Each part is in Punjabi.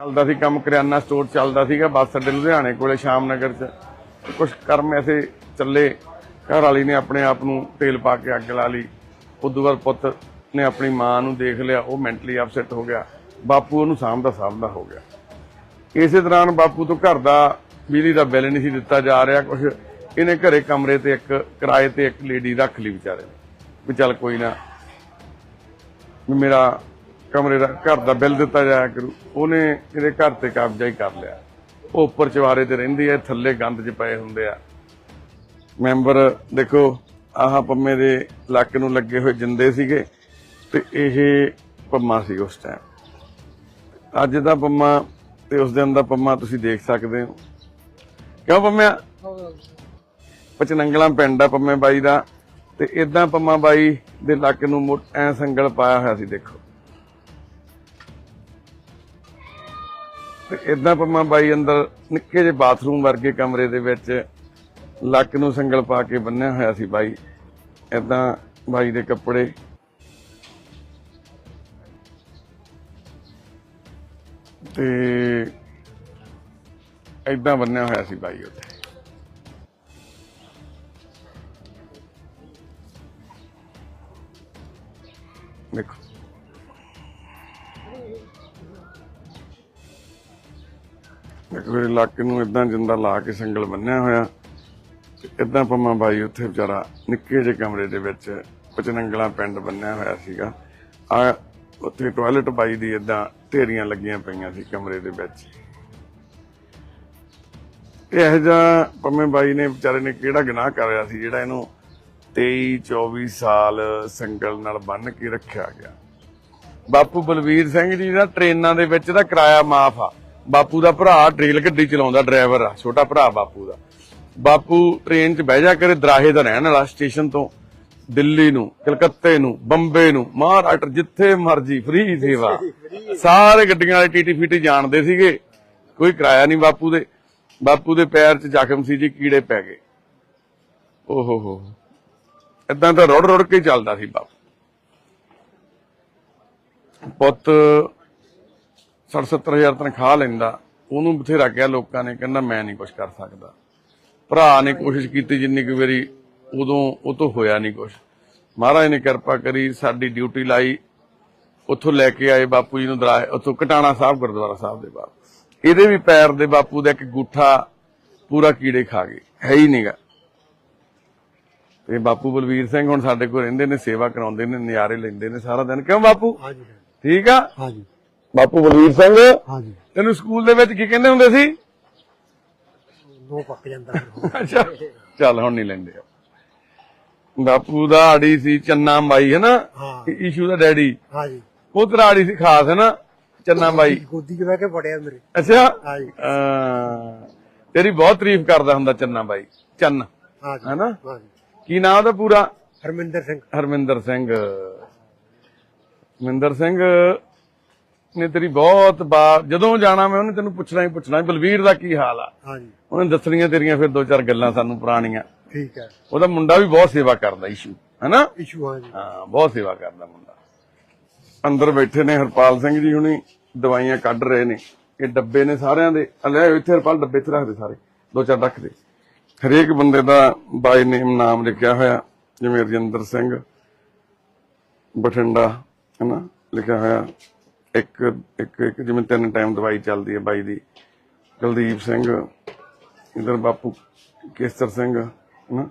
ਚੱਲਦਾ ਸੀ, ਕੰਮ ਕਰਿਆਨਾ ਸਟੋਰ ਚੱਲਦਾ ਸੀਗਾ, ਬੱਸ ਅੱਡੇ ਲੁਧਿਆਣੇ ਕੋਲੇ ਸ਼ਾਮ ਨਗਰ 'ਚ। ਕੁਝ ਕਰਮ ਐਸੇ ਚੱਲੇ, ਘਰ ਵਾਲੀ ਨੇ ਆਪਣੇ ਆਪ ਨੂੰ ਤੇਲ ਪਾ ਕੇ ਅੱਗ ਲਾ ਲਈ। ਉਦੋਂ ਬਾਅਦ ਪੁੱਤ ਨੇ ਆਪਣੀ ਮਾਂ ਨੂੰ ਦੇਖ ਲਿਆ, ਉਹ ਮੈਂਟਲੀ ਅਪਸੈਟ ਹੋ ਗਿਆ। ਬਾਪੂ ਉਹਨੂੰ ਸਾਂਭਦਾ ਸਾਂਭਦਾ ਹੋ ਗਿਆ। ਇਸੇ ਦੌਰਾਨ ਬਾਪੂ ਤੋਂ ਘਰ ਦਾ ਬਿਜਲੀ ਦਾ ਬਿੱਲ ਨਹੀਂ ਸੀ ਦਿੱਤਾ ਜਾ ਰਿਹਾ ਕੁਝ ਇਹਨੇ ਘਰੇ ਕਮਰੇ ਤੇ ਇੱਕ ਕਿਰਾਏ ਤੇ ਇੱਕ ਲੇਡੀ ਰੱਖ ਲਈ ਵਿਚਾਰੇ ਨੇ। ਵੀ ਚੱਲ ਕੋਈ ਨਾ ਮੇਰਾ ਕਮਰੇ ਦਾ ਘਰ ਦਾ ਬਿੱਲ ਦਿੱਤਾ ਜਾਇਆ ਕਰੂ। ਉਹਨੇ ਇਹਦੇ ਘਰ ਤੇ ਕਬਜ਼ਾ ਹੀ ਕਰ ਲਿਆ। ਉਹ ਉੱਪਰ ਚਵਾਰੇ ਤੇ ਰਹਿੰਦੀ ਹੈ, ਥੱਲੇ ਗੰਦ 'ਚ ਪਏ ਹੁੰਦੇ ਆ। ਮੈਂਬਰ, ਦੇਖੋ, ਆਹ ਪੰਮੇ ਦੇ ਲੱਕ ਨੂੰ ਲੱਗੇ ਹੋਏ ਜਿੰਦੇ ਸੀਗੇ ਤੇ ਇਹ ਪੰਮਾ ਸੀ ਉਸ ਟਾਈਮ ਅੱਜ ਦਾ ਪੰਮਾ ਤੇ ਉਸ ਦਿਨ ਦਾ ਪੰਮਾ ਤੁਸੀਂ ਦੇਖ ਸਕਦੇ ਹੋ। ਕਿਉਂ ਪੰਮਿਆ? ਪਚਨੰਗਲਾ ਪਿੰਡ ਆ ਪੰਮੇ ਬਾਈ ਦਾ ਤੇ ਇਦਾਂ ਪੰਮਾ ਬਾਈ ਦੇ ਲੱਕ ਨੂੰ ਮੁੜ ਐ ਸੰਗਲ ਪਾਇਆ ਹੋਇਆ ਸੀ, ਦੇਖੋ। ਤੇ ਇਦਾਂ ਪੰਮਾ ਬਾਈ ਅੰਦਰ ਨਿੱਕੇ ਜਿਹੇ ਬਾਥਰੂਮ ਵਰਗੇ ਕਮਰੇ ਦੇ ਵਿੱਚ ਲੱਕ ਨੂੰ ਸੰਗਲ ਪਾ ਕੇ ਬੰਨਿਆ ਹੋਇਆ ਸੀ ਬਾਈ। ਇਦਾਂ ਬਾਈ ਦੇ ਕੱਪੜੇ। ਤੇ ਇਦਾਂ ਬੰਨਿਆ ਹੋਇਆ ਸੀ ਬਾਈ ਉੱਥੇ। ਦੇਖੋ। ਦੇਖੋ ਇਲਾਕੇ ਨੂੰ ਇਦਾਂ ਜਿੰਦਾ ਲਾ ਕੇ ਸੰਗਲ ਬੰਨਿਆ ਹੋਇਆ। ਇਦਾਂ ਪੰਮਾ ਬਾਈ ਉੱਥੇ ਵਿਚਾਰਾ ਨਿੱਕੇ ਜਿਹੇ ਕਮਰੇ ਦੇ ਵਿੱਚ ਪਚਨੰਗਲਾ ਪਿੰਡ ਬੰਨਿਆ ਹੋਇਆ ਸੀਗਾ। ਆ ਉੱਥੇ ਟਾਇਲਟ ਬਾਈ ਦੀ ਇਦਾਂ ਢੇਰੀਆਂ ਲੱਗੀਆਂ ਪਈਆਂ ਸੀ ਕਮਰੇ ਦੇ ਵਿੱਚ। ਇਹ ਜਿਹਾ ਪੰਮੇ ਬਾਈ ਨੇ ਵਿਚਾਰੇ ਨੇ ਕਿਹੜਾ ਗੁਨਾਹ ਕਰਿਆ ਸੀ ਜਿਹੜਾ ਇਹਨੂੰ 23 24 ਸਾਲ ਸੰਗਲ ਨਾਲ ਬੰਨ ਕੇ ਰੱਖਿਆ ਗਿਆ। ਬਾਪੂ ਬਲਵੀਰ ਸਿੰਘ ਜੀ ਦਾ ਟ੍ਰੇਨਾਂ ਦੇ ਵਿੱਚ ਦਾ ਕਿਰਾਇਆ ਮਾਫ ਆ। ਬਾਪੂ ਦਾ ਭਰਾ ਰੇਲ ਗੱਡੀ ਚਲਾਉਂਦਾ ਡਰਾਈਵਰ ਆ, ਛੋਟਾ ਭਰਾ ਬਾਪੂ ਦਾ। ਬਾਪੂ ਟ੍ਰੇਨ 'ਚ ਬਹਿ ਜਾ ਕਰੇ, ਦਰਾਹੇ ਦਾ ਰਹਿਣ ਵਾਲਾ ਸਟੇਸ਼ਨ ਤੋਂ। ਦਿੱਲੀ ਨੂੰ, ਕਲਕੱਤੇ ਨੂੰ, ਬੰਬੇ ਨੂੰ, ਮਹਾਰਾਸ਼ਟਰ, ਜਿੱਥੇ ਮਰਜ਼ੀ ਫ੍ਰੀ ਸੇਵਾ। ਸਾਰੇ ਗੱਡੀਆਂ ਵਾਲੇ ਟੀਟੀ ਫੀਟੀ ਜਾਣਦੇ ਸੀਗੇ। ਕੋਈ ਕਿਰਾਇਆ ਨਹੀਂ ਬਾਪੂ ਦੇ। ਬਾਪੂ ਦੇ ਪੈਰ 'ਚ ਜ਼ਖਮ ਸੀ ਜੀ, ਕੀੜੇ ਪੈ ਗਏ। ਓਹੋ ਹੋ। ਇਦਾਂ ਤਾਂ ਰੋੜ ਰੋੜ ਕੇ ਹੀ ਚੱਲਦਾ ਸੀ ਬਾਪੂ। ਪੁੱਤ 70 ਤਨਖਾਹ ਲੈਂਦਾ ਉਹਨੂੰ ਬਥੇਰਾ ਕਿਹਾ ਲੋਕਾਂ ਨੇ ਕਹਿੰਦਾ ਮੈਂ ਨਹੀਂ ਕੁਝ ਕਰ ਸਕਦਾ। ਭਰਾ ਨੇ ਕੋਸ਼ਿਸ਼ ਕੀਤੀ ਜਿੰਨੀ ਕੁ ਵਾਰੀ ਉਦੋਂ ਉਹ ਤੋਂ ਹੋਇਆ ਨਹੀਂ ਕੁਝ ਮਹਾਰਾਜ ਨੇ ਕਿਰਪਾ ਕਰੀ ਸਾਡੀ ਡਿਊਟੀ ਲਾਈ ਉੱਥੋਂ ਲੈ ਕੇ ਆਏ ਬਾਪੂ ਜੀ ਨੂੰ ਦਰਾ ਉੱਥੋਂ ਕਟਾਣਾ ਸਾਹਿਬ ਗੁਰਦੁਆਰਾ ਸਾਹਿਬ ਦੇ ਬਾਹਰ। ਇਹਦੇ ਵੀ ਪੈਰ ਦੇ ਬਾਪੂ ਦਾ ਇੱਕ ਗੂਠਾ ਪੂਰਾ ਕੀੜੇ ਖਾ ਗਏ ਹੈ ਹੀ ਨਹੀਂਗਾ ਤੇ ਬਾਪੂ ਬਲਵੀਰ ਸਿੰਘ ਹੁਣ ਸਾਡੇ ਕੋਲ ਰਹਿੰਦੇ ਨੇ ਸੇਵਾ ਕਰਾਉਂਦੇ ਨੇ ਨਜ਼ਾਰੇ ਲੈਂਦੇ ਨੇ ਸਾਰਾ ਦਿਨ। ਕਿਉਂ ਬਾਪੂ? ਹਾਂਜੀ। ਠੀਕ ਆ? ਹਾਂਜੀ। ਬਾਪੂ ਬਲਵੀਰ ਸਿੰਘ। ਹਾਂਜੀ। ਤੈਨੂੰ ਸਕੂਲ ਦੇ ਵਿੱਚ ਕੀ ਕਹਿੰਦੇ ਹੁੰਦੇ ਸੀ? ਨੋ ਪੱਕ ਜਾਂਦਾ। ਅੱਛਾ। ਚੱਲ ਹੁਣ ਨਹੀਂ ਲੈਂਦੇ ਬਾਪੂ ਦਾ ਆੜੀ ਸੀ ਚੰਨਾ ਮਾਈ ਹੈ ਨਾ? ਹਾਂ। ਈਸ਼ੂ ਦਾ ਡੈਡੀ। ਹਾਂਜੀ। ਉਹ ਤੇਰਾ ਆੜੀ ਸੀ ਖਾਸ ਹੈ ਨਾ? ਚੰਨਾ ਮਾਈ ਗੋਦੀ 'ਚ ਬਹਿ ਕੇ ਪੜਿਆ ਮੇਰੇ। ਅੱਛਾ? ਹਾਂਜੀ। ਤੇਰੀ ਬਹੁਤ ਤਾਰੀਫ ਕਰਦਾ ਹੁੰਦਾ ਚੰਨਾ ਬਾਈ। ਚੰਨ ਹਾਂਜੀ। ਹੈ ਨਾ? ਹਾਂਜੀ। ਕੀ ਨਾਮ ਉਹਦਾ ਪੂਰਾ? ਹਰਮਿੰਦਰ ਸਿੰਘ। ਹਰਮਿੰਦਰ ਸਿੰਘ। ਹਰਮਿੰਦਰ ਸਿੰਘ ਨੇ ਤੇਰੀ ਬਹੁਤ ਬਾਰ ਜਦੋਂ ਜਾਣਾ ਮੈਂ ਉਹਨੇ ਤੈਨੂੰ ਪੁੱਛਣਾ ਹੀ ਪੁੱਛਣਾ ਬਲਵੀਰ ਦਾ ਕੀ ਹਾਲ ਆ? ਹਾਂਜੀ। ਉਹਨੇ ਦੱਸਣੀਆਂ ਤੇਰੀਆਂ ਫਿਰ ਦੋ ਚਾਰ ਗੱਲਾਂ ਸਾਨੂੰ ਪੁਰਾਣੀਆਂ। ਠੀਕ ਹੈ। ਉਹਦਾ ਮੁੰਡਾ ਵੀ ਬਹੁਤ ਸੇਵਾ ਕਰਦਾ ਇਸ਼ੂ ਹੈਨਾ? ਇਸ਼ੂ ਹਾਂਜੀ। ਹਾਂ ਬਹੁਤ ਸੇਵਾ ਕਰਦਾ ਮੁੰਡਾ। ਅੰਦਰ ਬੈਠੇ ਨੇ ਹਰਪਾਲ ਸਿੰਘ ਜੀ ਹੁਣੀ ਦਵਾਈਆਂ ਕੱਢ ਰਹੇ ਨੇ। ਇਹ ਡੱਬੇ ਨੇ ਸਾਰਿਆਂ ਦੇ। ਲੈ ਇੱਥੇ ਹਰਪਾਲ ਡੱਬੇ ਇੱਥੇ ਰੱਖ ਦੇ ਸਾਰੇ। ਦੋ ਚਾਰ ਰੱਖ ਦੇ। ਹਰੇਕ ਬੰਦੇ ਦਾ ਬਾਈ ਨੇਮ ਨਾਮ ਲਿਖਿਆ ਹੋਇਆ। ਜਿਵੇਂ ਰਜਿੰਦਰ ਸਿੰਘ ਬਠਿੰਡਾ ਹੈਨਾ? ਲਿਖਿਆ ਹੋਇਆ। ਇੱਕ ਇੱਕ ਇੱਕ ਜਿਵੇਂ ਤਿੰਨ ਟਾਈਮ ਦਵਾਈ ਚੱਲਦੀ ਹੈ ਬਾਈ ਦੀ। ਕੁਲਦੀਪ ਸਿੰਘ ਇਧਰ ਬਾਪੂ ਕੇਸਰ ਸਿੰਘ ਹੈਨਾ?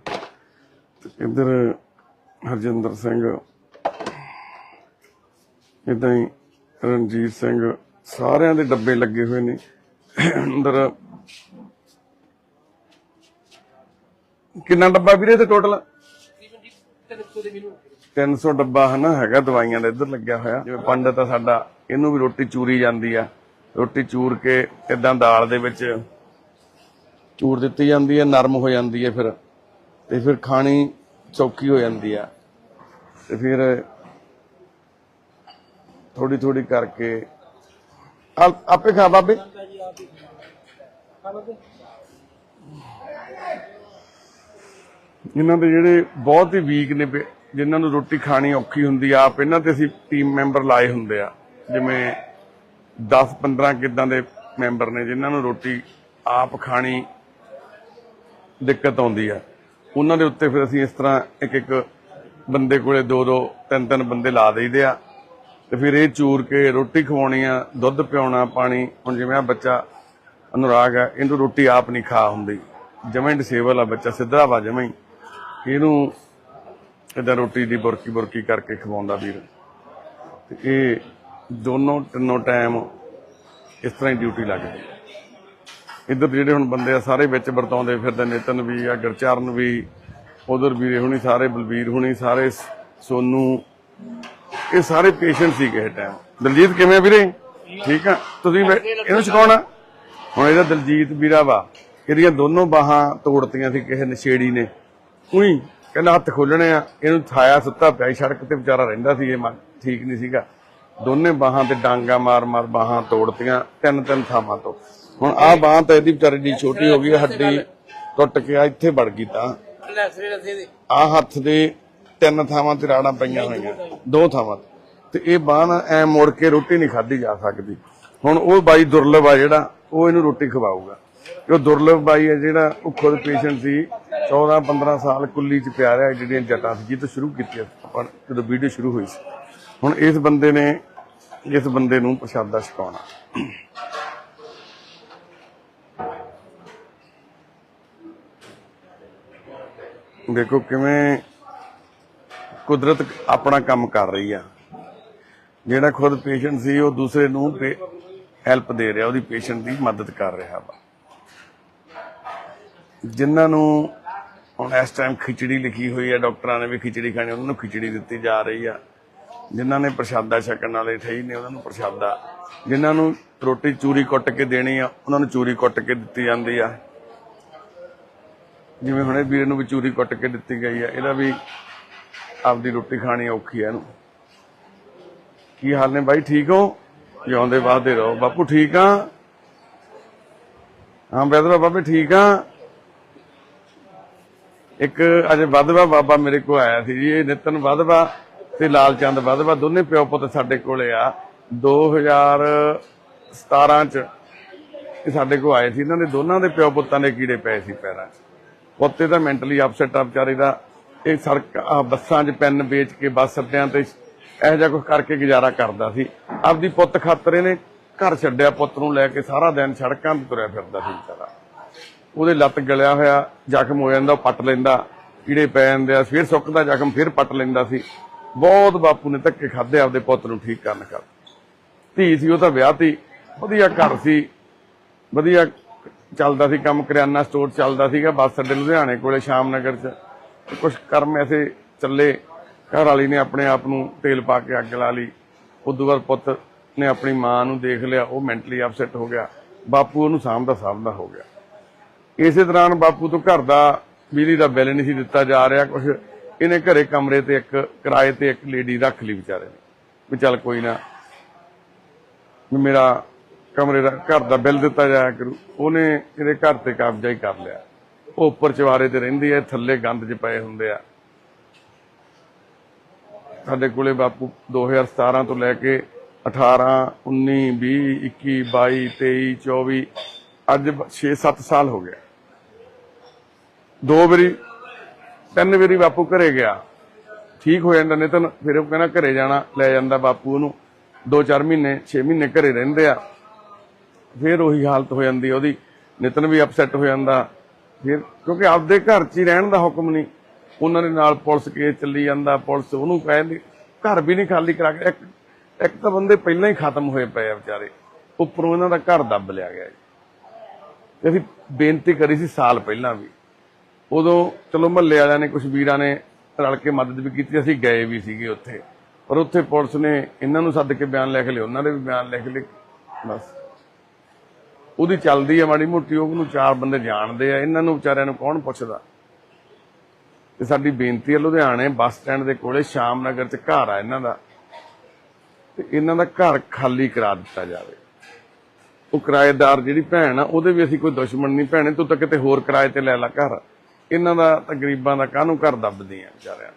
ਇਧਰ ਹਰਜਿੰਦਰ ਸਿੰਘ। ਇਦਾਂ ਹੀ ਰਣਜੀਤ ਸਿੰਘ। ਸਾਰਿਆਂ ਦੇ ਡੱਬੇ ਲੱਗੇ ਹੋਏ ਨੇ। ਅੰਦਰ ਕਿੰਨਾ ਡੱਬਾ ਵੀਰੇ ਤੇ ਟੋਟਲ 300 ਡੱਬਾ ਹਨਾ ਹੈਗਾ ਦਵਾਈਆਂ ਦਾ ਇੱਧਰ ਲੱਗਿਆ ਹੋਇਆ। ਜਿਵੇਂ ਪੰਡਤ ਆ ਸਾਡਾ। ਇਹਨੂੰ ਵੀ ਰੋਟੀ ਚੂਰੀ ਜਾਂਦੀ ਆ। ਰੋਟੀ ਚੂਰ ਕੇ ਇਦਾਂ ਦਾਲ ਦੇ ਵਿੱਚ ਚੂਰ ਦਿੱਤੀ ਜਾਂਦੀ ਹੈ ਨਰਮ ਹੋ ਜਾਂਦੀ ਹੈ ਫਿਰ। ਤੇ ਫਿਰ ਖਾਣੀ ਸੌਖੀ ਹੋ ਜਾਂਦੀ ਆ। ਤੇ ਫਿਰ ਥੋੜੀ ਥੋੜੀ ਕਰਕੇ ਆਪੇ ਖਾ ਬਾਬੇ? ਇਹਨਾਂ ਦੇ ਜਿਹੜੇ ਬਹੁਤ ਹੀ ਵੀਕ ਨੇ ਪੇ- ਜਿਨ੍ਹਾਂ ਨੂੰ ਰੋਟੀ ਖਾਣੀ ਔਖੀ ਹੁੰਦੀ ਆ, ਆਪ ਇਹਨਾਂ ਤੇ ਅਸੀਂ ਟੀਮ ਮੈਂਬਰ ਲਾਏ ਹੁੰਦੇ ਆ। ਜਿਵੇਂ 10 15 ਕਿਦਾਂ ਦੇ ਮੈਂਬਰ ਨੇ ਜਿਨ੍ਹਾਂ ਨੂੰ ਰੋਟੀ ਆਪ ਖਾਣੀ ਦਿੱਕਤ ਆਉਂਦੀ ਆ। ਉਹਨਾਂ ਦੇ ਉੱਤੇ ਫਿਰ ਅਸੀਂ ਇਸ ਤਰ੍ਹਾਂ ਇੱਕ ਇੱਕ ਬੰਦੇ ਕੋਲੇ ਦੋ ਦੋ, ਤਿੰਨ ਤਿੰਨ ਬੰਦੇ ਲਾ ਦੇਈਦੇ ਆ। ਤੇ ਫਿਰ ਇਹ ਚੂਰ ਕੇ ਰੋਟੀ ਖਵਾਉਣੀ ਆ, ਦੁੱਧ ਪਿਆਉਣਾ, ਪਾਣੀ। ਹੁਣ ਜਿਵੇਂ ਆ ਬੱਚਾ ਅਨੁਰਾਗ ਆ, ਇਹਨੂੰ ਰੋਟੀ ਆਪ ਨਹੀਂ ਖਾ ਹੁੰਦੀ। ਜਮਾਂ ਡਿਸੇਬਲ ਆ ਬੱਚਾ ਸਿੱਧਾ ਵਾ ਜਮਾਂ ਹੀ। ਇਹਨੂੰ ਇਦਾਂ ਰੋਟੀ ਦੀ ਬੁਰਕੀ ਬੁਰਕੀ ਕਰਕੇ ਖਵਾਉਂਦਾ ਵੀਰ। ਤੇ ਇਹ ਦੋਨੋਂ ਤਿੰਨੋਂ ਟਾਈਮ ਇਸ ਤਰ੍ਹਾਂ ਹੀ ਡਿਊਟੀ ਲੱਗਦੀ ਹੈ ਇੱਧਰ ਜਿਹੜੇ ਹੁਣ ਬੰਦੇ ਆ ਸਾਰੇ ਵਿੱਚ ਵਰਤਾਉਂਦੇ ਫਿਰਦੇ ਨਿਤਨ ਵੀ ਆ ਗੁਰਚਰਨ ਵੀ, ਉਧਰ ਵੀਰੇ ਹੁਣੀ ਸਾਰੇ, ਬਲਬੀਰ ਹੁਣੀ ਸਾਰੇ ਸੋਨੂ, ਇਹ ਸਾਰੇ ਪੇਸ਼ੈਂਟ ਸੀ ਕਿਸੇ ਟਾਈਮ ਦਲਜੀਤ ਕਿਵੇਂ ਵੀਰੇ? ਠੀਕ ਆ? ਤੁਸੀਂ ਇਹਨੂੰ ਛਕਾਉਣਾ? ਹੁਣ ਇਹਦਾ ਦਲਜੀਤ ਵੀਰਾ ਵਾ, ਇਹਦੀਆਂ ਦੋਨੋਂ ਬਾਹਾਂ ਤੋੜਤੀਆਂ ਸੀ ਕਿਸੇ ਨਸ਼ੇੜੀ ਨੇ। ਉਹੀ ਕਹਿੰਦਾ ਹੱਥ ਖੋਲਣੇ ਆ, ਇਹਨੂੰ ਥਾਇਆ ਸੁੱਤਾ ਪਿਆ ਸੜਕ ਤੇ ਵਿਚਾਰਾ ਰਹਿੰਦਾ ਸੀ, ਇਹ ਮਨ, ਠੀਕ ਨਹੀਂ ਸੀਗਾ। ਦੋਨੇ ਬਾਹਾਂ ਤੇ ਡਾਂਗਾ ਮਾਰ ਮਾਰ ਬਾਹਾਂ ਤੋੜਤੀਆਂ, ਤਿੰਨ ਤਿੰਨ ਥਾਵਾਂ ਤੋਂ। ਹੁਣ ਆਹ ਬਾਹ ਤਾਂ ਇਹਦੀ ਵਿਚਾਰੀ ਦੀ ਛੋਟੀ ਹੋ ਗਈ ਹੱਡੀ ਟੁੱਟ ਕੇ ਆ, ਇੱਥੇ ਵੜ ਗਈ ਤਾਂ। ਲੈਸਰੇ ਹੱਥ ਦੇ ਤਿੰਨ ਥਾਵਾਂ ਤੇ ਰਾੜਾਂ ਪਈਆਂ ਹੋਈਆਂ, ਦੋ ਥਾਵਾਂ ਤੇ। ਇਹ ਬਾਹ ਨਾ ਐ ਮੁੜ ਕੇ ਰੋਟੀ ਨਹੀਂ ਖਾਧੀ ਜਾ ਸਕਦੀ। ਹੁਣ ਉਹ ਬਾਈ ਦੁਰਲਭ ਆ ਜਿਹੜਾ, ਉਹ ਇਹਨੂੰ ਰੋਟੀ ਖਵਾਊਗਾ। ਉਹ ਦੁਰਲਭ ਬਾਈ ਹੈ ਜਿਹੜਾ, ਉਹ ਖੁਦ ਪੇਸ਼ੈਂਟ ਸੀ 14 15 ਸਾਲ ਕੁੱਲੀ ਚ ਪਿਆ ਰਿਹਾ, ਜਿਹੜੀਆਂ ਜਟਾਂ ਸੀ ਜਿੱਤ ਸ਼ੁਰੂ ਕੀਤੀ ਜਦੋਂ ਵੀਡੀਓ ਸ਼ੁਰੂ ਹੋਈ ਸੀ। ਹੁਣ ਇਸ ਬੰਦੇ ਨੇ, ਇਸ ਬੰਦੇ ਨੂੰ ਪ੍ਰਸ਼ਾਦਾ ਛਕਾਉਣਾ। ਦੇਖੋ ਕਿਵੇਂ ਕੁਦਰਤ ਆਪਣਾ ਕੰਮ ਕਰ ਰਹੀ ਆ। ਜਿਹੜਾ ਖੁਦ ਪੇਸ਼ੈਂਟ ਸੀ, ਉਹ ਦੂਸਰੇ ਨੂੰ ਹੈਲਪ ਦੇ ਰਿਹਾ, ਉਹਦੀ ਪੇਸ਼ੈਂਟ ਦੀ ਮਦਦ ਕਰ ਰਿਹਾ ਵਾ। ਜਿਨ੍ਹਾਂ ਨੂੰ ਹੁਣ ਇਸ ਟਾਈਮ ਖਿਚੜੀ ਲਿਖੀ ਹੋਈ ਹੈ ਡਾਕਟਰਾਂ ਨੇ ਵੀ ਖਿਚੜੀ ਖਾਣੀ, ਉਹਨਾਂ ਨੂੰ ਖਿਚੜੀ ਦਿੱਤੀ ਜਾ ਰਹੀ ਆ। ਜਿਨ੍ਹਾਂ ਨੇ ਪ੍ਰਸ਼ਾਦਾ ਛਕਣ ਵਾਲੇ ਠਈ ਨੇ, ਉਹਨਾਂ ਨੂੰ ਪ੍ਰਸ਼ਾਦਾ। ਜਿਨ੍ਹਾਂ ਨੂੰ ਰੋਟੀ ਚੂਰੀ ਕੁੱਟ ਕੇ ਦੇਣੀ ਆ, ਉਹਨਾਂ ਨੂੰ ਚੂਰੀ ਕੁੱਟ ਕੇ ਦਿੱਤੀ ਜਾਂਦੀ ਆ। ਜਿਵੇਂ ਹੁਣੇ ਵੀਰੇ ਨੂੰ ਵੀ ਚੂਰੀ ਕੁੱਟ ਕੇ ਦਿੱਤੀ ਗਈ ਆ, ਇਹਦਾ ਵੀ ਆਪਦੀ ਰੋਟੀ ਖਾਣੀ ਔਖੀ ਆ ਇਹਨੂੰ। ਕੀ ਹਾਲ ਨੇ ਬਾਈ, ਠੀਕ ਹੋ? ਜਿਉਂਦੇ ਵਾਦੇ ਰਹੋ। ਬਾਪੂ ਠੀਕ ਆ? ਹਾਂ, ਬੈਦਰਾ ਬਾਬੇ ਠੀਕ ਆ? ਇੱਕ ਅਜੇ ਵਧਵਾ ਬਾਬਾ ਮੇਰੇ ਕੋਲ ਆਇਆ ਸੀ ਜੀ, ਇਹ ਨਿਤਨ ਵਧਵਾ। ਤੇ ਲਾਲ ਚੰਦ ਵਧਵਾ ਦੋਨੇ ਪਿਓ ਪੁੱਤ ਸਾਡੇ ਕੋਲੇ ਆ। 2017 ਚ ਇਹ ਸਾਡੇ ਕੋਲ ਆਏ ਸੀ। ਇਹਨਾਂ ਦੇ ਦੋਨਾਂ ਦੇ ਪਿਓ ਪੁੱਤਾਂ ਦੇ ਕੀੜੇ ਪਏ ਸੀ ਪੈਰਾਂ 'ਚ। ਪੁੱਤੇ ਤਾਂ ਮੈਂਟਲੀ ਅਪਸੈਟ ਆ ਵਿਚਾਰੇ ਦਾ। ਇਹ ਸੜਕ ਆਹ ਬੱਸਾਂ 'ਚ ਪੈਨ ਵੇਚ ਕੇ ਬੱਸ ਅੱਡਿਆਂ ਤੇ ਇਹੋ ਜਿਹਾ ਕੁਝ ਕਰਕੇ ਗੁਜ਼ਾਰਾ ਕਰਦਾ ਸੀ। ਆਪਦੀ ਪੁੱਤ ਖਾਤਰ ਇਹਨੇ ਘਰ ਛੱਡਿਆ ਪੁੱਤ ਨੂੰ ਲੈ ਕੇ। ਸਾਰਾ ਦਿਨ ਸੜਕਾਂ ਤੇ ਤੁਰਿਆ ਫਿਰਦਾ ਸੀ ਵਿਚਾਰਾ। ਉਹਦੇ ਲੱਤ ਗਲਿਆ ਹੋਇਆ, ਜ਼ਖਮ ਹੋ ਜਾਂਦਾ ਪੱਟ ਲੈਂਦਾ। ਕੀੜੇ ਪੈ ਜਾਂਦੇ ਆ। ਫਿਰ ਸੁੱਕਦਾ ਜ਼ਖਮ, ਫਿਰ ਪੱਟ ਲੈਂਦਾ ਸੀ। ਬਹੁਤ ਬਾਪੂ ਨੇ ਧੱਕੇ ਖਾਦੇ ਆਪਦੇ ਪੁੱਤ ਨੂੰ ਠੀਕ ਕਰਨ ਕਰ ਧੀ ਸੀ, ਉਹ ਤਾਂ ਵਿਆਹਤੀ ਵਧੀਆ ਘਰ ਸੀ। ਵਧੀਆ ਚੱਲਦਾ ਸੀ, ਕੰਮ ਕਰਿਆਨਾ ਸਟੋਰ ਚੱਲਦਾ ਸੀਗਾ, ਬੱਸ ਅੱਡੇ ਲੁਧਿਆਣੇ ਕੋਲੇ ਸ਼ਾਮ ਨਗਰ ਚ। ਕੁਝ ਕਰਮ ਐਸੇ ਚੱਲੇ। ਘਰ ਵਾਲੀ ਨੇ ਆਪਣੇ ਆਪ ਨੂੰ ਤੇਲ ਪਾ ਕੇ ਅੱਗ ਲਾ ਲਈ। ਉਦੋਂ ਬਾਅਦ ਪੁੱਤ ਨੇ ਆਪਣੀ ਮਾਂ ਨੂੰ ਦੇਖ ਲਿਆ, ਉਹ ਮੈਂਟਲੀ ਅਪਸੈਟ ਹੋ ਗਿਆ। ਬਾਪੂ ਉਹਨੂੰ ਸਾਂਭਦਾ ਸਾਂਭਦਾ ਹੋ ਗਿਆ। ਇਸੇ ਦੌਰਾਨ ਬਾਪੂ ਤੋਂ ਘਰ ਦਾ ਬਿਜਲੀ ਦਾ ਬਿੱਲ ਨਹੀਂ ਸੀ ਦਿੱਤਾ ਜਾ ਰਿਹਾ ਕੁਝ ਇਹਨੇ ਘਰੇ ਕਮਰੇ ਤੇ ਇੱਕ ਕਿਰਾਏ ਤੇ ਇੱਕ ਲੇਡੀ ਰੱਖ ਲਈ ਵਿਚਾਰੇ ਨੇ, ਵੀ ਚੱਲ ਕੋਈ ਨਾ ਮੇਰਾ ਕਮਰੇ ਦਾ ਘਰ ਦਾ ਬਿੱਲ ਦਿੱਤਾ ਜਾਇਆ ਕਰੂ। ਉਹਨੇ ਇਹਦੇ ਘਰ ਤੇ ਕਬਜ਼ਾ ਹੀ ਕਰ ਲਿਆ। ਉਹ ਉੱਪਰ ਚਵਾਰੇ ਤੇ ਰਹਿੰਦੀ ਹੈ, ਥੱਲੇ ਗੰਦ 'ਚ ਪਏ ਹੁੰਦੇ ਆ। ਸਾਡੇ ਕੋਲੇ ਬਾਪੂ 2017 ਤੋਂ ਲੈ ਕੇ 18 19 20 21 22 23 24 ਅੱਜ 6-7 ਸਾਲ ਹੋ ਗਿਆ ਦੋ ਵਾਰੀ ਤਿੰਨ ਵਾਰੀ ਬਾਪੂ ਘਰੇ ਗਿਆ। ਠੀਕ ਹੋ ਜਾਂਦਾ ਨਿਤਨ ਫਿਰ ਉਹ ਕਹਿੰਦਾ ਘਰੇ ਜਾਣਾ, ਲੈ ਜਾਂਦਾ ਬਾਪੂ ਉਹਨੂੰ। 2-4 ਮਹੀਨੇ 6 ਮਹੀਨੇ ਘਰੇ ਰਹਿੰਦੇ ਆ। ਫਿਰ ਉਹੀ ਹਾਲਤ ਹੋ ਜਾਂਦੀ ਆ ਉਹਦੀ। ਨਿਤਨ ਵੀ ਅਪਸੈਟ ਹੋ ਜਾਂਦਾ। ਫਿਰ ਕਿਉਂਕਿ ਆਪਦੇ ਘਰ 'ਚ ਹੀ ਰਹਿਣ ਦਾ ਹੁਕਮ ਨਹੀਂ। ਉਹਨਾਂ ਦੇ ਨਾਲ ਪੁਲਿਸ ਕੇਸ ਚੱਲੀ ਜਾਂਦਾ, ਪੁਲਿਸ ਉਹਨੂੰ ਕਹਿੰਦੀ ਘਰ ਵੀ ਨਹੀਂ ਖਾਲੀ ਕਰਾ ਕੇ। ਇੱਕ ਇੱਕ ਤਾਂ ਬੰਦੇ ਪਹਿਲਾਂ ਹੀ ਖਤਮ ਹੋਏ ਪਏ ਆ ਵਿਚਾਰੇ। ਉੱਪਰੋਂ ਇਹਨਾਂ ਦਾ ਘਰ ਦੱਬ ਲਿਆ ਗਿਆ ਜੀ। ਤੇ ਅਸੀਂ ਬੇਨਤੀ ਕਰੀ ਸੀ ਸਾਲ ਪਹਿਲਾਂ ਵੀ। ਉਦੋਂ ਚਲੋ ਮਹੱਲੇ ਵਾਲਿਆਂ ਨੇ ਕੁਝ ਵੀਰਾਂ ਨੇ ਰਲ ਕੇ ਮਦਦ ਵੀ ਕੀਤੀ, ਅਸੀਂ ਗਏ ਵੀ ਸੀਗੇ ਉੱਥੇ। ਪਰ ਉੱਥੇ ਪੁਲਿਸ ਨੇ ਇਹਨਾਂ ਨੂੰ ਸੱਦ ਕੇ ਬਿਆਨ ਲਿਖ ਲਏ ਉਹਨਾਂ ਦੇ ਵੀ ਬਿਆਨ ਲਿਖ ਲਏ ਬਸ। ਉਹਦੀ ਚੱਲਦੀ ਆ ਮਾੜੀ ਮੋਟੀ ਉਹਨੂੰ ਚਾਰ ਬੰਦੇ ਜਾਣਦੇ ਆ, ਇਹਨਾਂ ਨੂੰ ਵਿਚਾਰਿਆਂ ਨੂੰ ਕੌਣ ਪੁੱਛਦਾ? ਤੇ ਸਾਡੀ ਬੇਨਤੀ ਹੈ ਲੁਧਿਆਣੇ ਬੱਸ ਸਟੈਂਡ ਦੇ ਕੋਲੇ ਸ਼ਾਮ ਨਗਰ ਚ ਘਰ ਆ ਇਹਨਾਂ ਦਾ। ਤੇ ਇਹਨਾਂ ਦਾ ਘਰ ਖਾਲੀ ਕਰਾ ਦਿੱਤਾ ਜਾਵੇ। ਉਹ ਕਿਰਾਏਦਾਰ ਜਿਹੜੀ ਭੈਣ ਆ, ਉਹਦੇ ਵੀ ਅਸੀਂ ਕੋਈ ਦੁਸ਼ਮਣ ਨਹੀਂ ਭੈਣੇ, ਤੂੰ ਤਾਂ ਕਿਤੇ ਹੋਰ ਕਿਰਾਏ ਤੇ ਲੈ ਲੈ ਘਰ। ਇਹਨਾਂ ਦਾ ਤਾਂ ਗਰੀਬਾਂ ਦਾ ਕਾਹਨੂੰ ਘਰ ਦੱਬਦੀ ਆ ਵਿਚਾਰਿਆਂ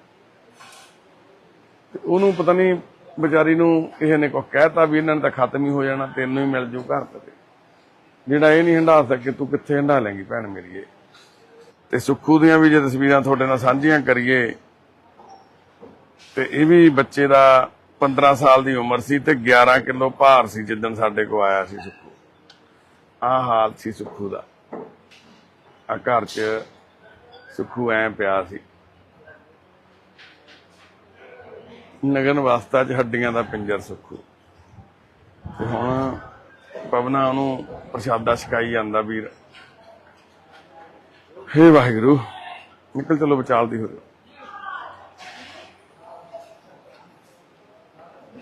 ਉਹਨੂੰ ਪਤਾ ਨਹੀਂ ਵਿਚਾਰੀ ਨੂੰ ਕਿਸੇ ਨੇ ਕੁਛ ਕਹਿਤਾ ਵੀ ਇਹਨਾਂ ਨੇ ਤਾਂ ਖਤਮ ਹੀ ਹੋ ਜਾਣਾ, ਤੈਨੂੰ ਹੀ ਮਿਲ ਜੂ ਘਰ ਤੇ ਜਿਹੜਾ ਇਹ ਨਹੀਂ ਹੰਡਾ ਸਕੇ, ਤੂੰ ਕਿੱਥੇ ਹੰਡਾ ਲੇਂਗੀ ਭੈਣ ਮੇਰੀਏ ਤੇ ਸੁੱਖੂ ਦੀਆਂ ਵੀ ਜੇ ਤਸਵੀਰਾਂ ਤੁਹਾਡੇ ਨਾਲ ਸਾਂਝੀਆਂ ਕਰੀਏ, ਤੇ ਇਹ ਵੀ ਬੱਚੇ ਦਾ 15 ਸਾਲ ਦੀ ਉਮਰ ਸੀ ਤੇ 11 ਕਿਲੋ ਭਾਰ ਸੀ ਜਿੱਦਣ ਸਾਡੇ ਕੋ ਆਇਆ ਸੀ ਸੁੱਖੂ। ਆ ਹਾਲ ਸੀ ਸੁੱਖੂ ਦਾ। ਆ ਘਰ 'ਚ ਸੁੱਖੂ ਐ ਪਿਆ ਸੀ। ਨਗਨ ਵਾਸਤਾ 'ਚ ਹੱਡੀਆਂ ਦਾ ਪਿੰਜਰ ਸੁੱਖੂ। ਤੇ ਹੁਣ ਪਵਨਾ ਉਹਨੂੰ ਪ੍ਰਸ਼ਾਦਾ ਛਕਾਈ ਜਾਂਦਾ ਵੀਰ। ਹੇ ਵਾਹਿਗੁਰੂ, ਨਿਕਲ ਚਲੋ ਬਚਾਲਦੀ ਹੋ ਜਾਓ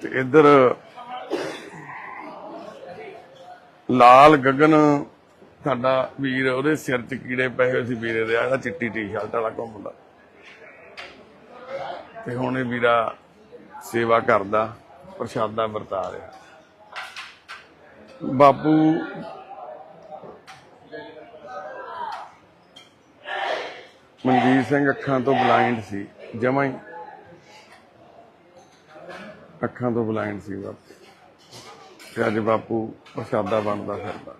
ਤੇ ਇੱਧਰ ਲਾਲ ਗਗਨ ਸਾਡਾ ਵੀਰ, ਉਹਦੇ ਸਿਰ 'ਚ ਕੀੜੇ ਪਏ ਹੋਏ ਸੀ ਵੀਰੇ ਦੇ, ਆਹ ਚਿੱਟੀ ਟੀ-ਸ਼ਰਟ ਵਾਲਾ ਘੁੰਮਦਾ ਤੇ ਹੁਣ ਇਹ ਵੀਰਾ ਸੇਵਾ ਕਰਦਾ, ਪ੍ਰਸ਼ਾਦਾ ਵਰਤਾ ਰਿਹਾ। ਬਾਪੂ, ਮਨਜੀਤ ਸਿੰਘ ਅੱਖਾਂ ਤੋਂ ਬਲਾਈਂਡ ਸੀ, ਜਮਾਂ ਹੀ। ਅੱਖਾਂ ਤੋਂ ਬਲਾਈਂਡ ਸੀ ਬਾਪੂ। ਤੇ ਅੱਜ ਬਾਪੂ ਪ੍ਰਸ਼ਾਦਾ ਬਣਦਾ ਫਿਰਦਾ।